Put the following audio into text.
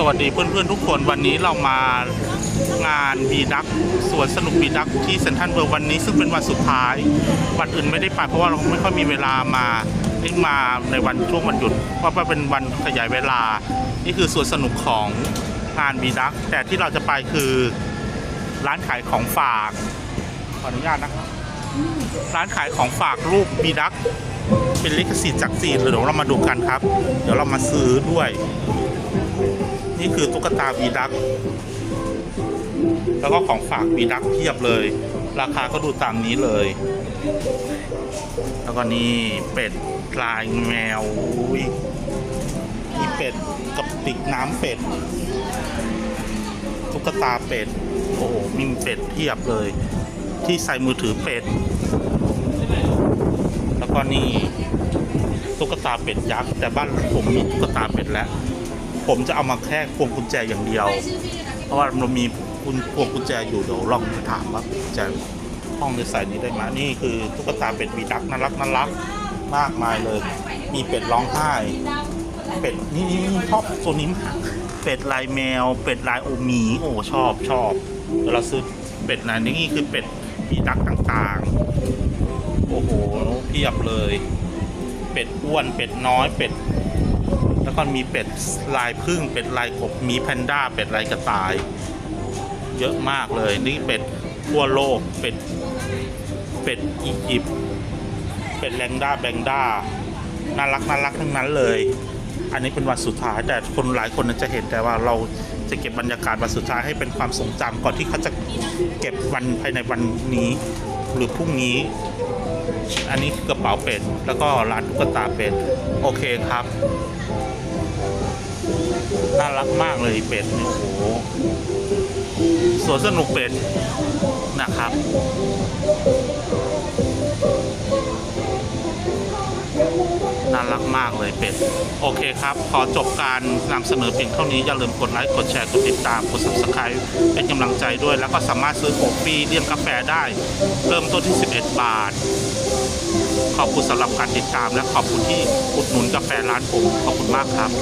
สวัสดีเพื่อนๆทุกคนวันนี้เรามางานบีดักสวนสนุกบีดักที่เซนทรัลเวิลด์วันนี้ซึ่งเป็นวันสุดท้าย วันอื่นไม่ได้ไปเพราะว่าเราไม่ค่อยมีเวลามานี่มาในวันช่วงวันหยุด เพราะว่าเป็นวันขยายเวลา นี่คือสวนสนุกของงานบีดักแต่ที่เราจะไปคือร้านขายของฝากขออนุญาตนะครับร้านขายของฝากรูปบีดักเป็นลิขสิทธิ์จากจีนเลยเดี๋ยวเรามาดูกันครับ เดี๋ยวเรามาซื้อด้วย นี่คือตุ๊กตาบีดัก แล้วก็ของฝากบีดักเพียบเลย ราคาก็ดูตามนี้เลย แล้วก็นี่เป็ดลายแมวอุ้ยมีเป็ดกับติกน้ำเป็ดตุ๊กตาเป็ด โอ้โหมีเป็ดเพียบเลย ที่ใส่มือถือเป็ด แล้วก็นี่ตุ๊กตาเป็ดยักษ์แต่บ้านผมมีตุ๊กตาเป็ดแล้ว ผมจะเอามาแค่พวงกุญแจอย่างเดียว เพราะว่าเรามีคุณพวงกุญแจอยู่เดี๋ยวลองถามว่ากุญแจห้องในใส่นี้ได้ไหมนี่คือตุ๊กตาเป็ดวีดักน่ารักน่ารักมากมายเลย มีเป็ดร้องไห้เป็ดนี่นี่ชอบตัวนี้มากเป็ดลายแมว เป็ดลายโอหมีโอ้ชอบชอบเราซื้อเป็ดนะนี่คือเป็ดวีดักต่างๆโอ้โหเพียบเลย เป็ดอ้วนเป็ดน้อยเป็ด แล้วก็มีเป็ดลายพึ่งเป็ดลายกบมีแพนด้าเป็ดลายกระต่าย เยอะมากเลยนี่เป็ดทั่วโลกเป็ดเป็ดอียิปต์เป็ดแรงด้าแบงด้าน่ารักน่ารักทั้งนั้นเลย อันนี้เป็นวันสุดท้ายแต่คนหลายคนจะเห็นแต่ว่าเราจะเก็บบรรยากาศวันสุดท้ายให้เป็นความทรงจำก่อนที่เขาจะเก็บวันภายในวันนี้หรือพรุ่งนี้ อันนี้คือกระเป๋าเป็ด แล้วก็ร้านตุ๊กตาเป็ด โอเคครับ น่ารักมากเลยเป็ดเนี่ยโอ้โหสวนสนุกเป็ดนะครับ น่ารักมากเลยเป็ด โอเคครับ ขอจบการนำเสนอเพียงเท่านี้ อย่าลืมกดไลค์ กดแชร์ กดติดตาม กด subscribe เป็นกำลังใจด้วย แล้วก็สามารถซื้อโคฟีเลี่ยงกาแฟได้ เริ่มต้นที่ 11 บาท ขอบคุณสำหรับการติดตามและขอบคุณที่อุดหนุนกาแฟร้านผม ขอบคุณมากครับ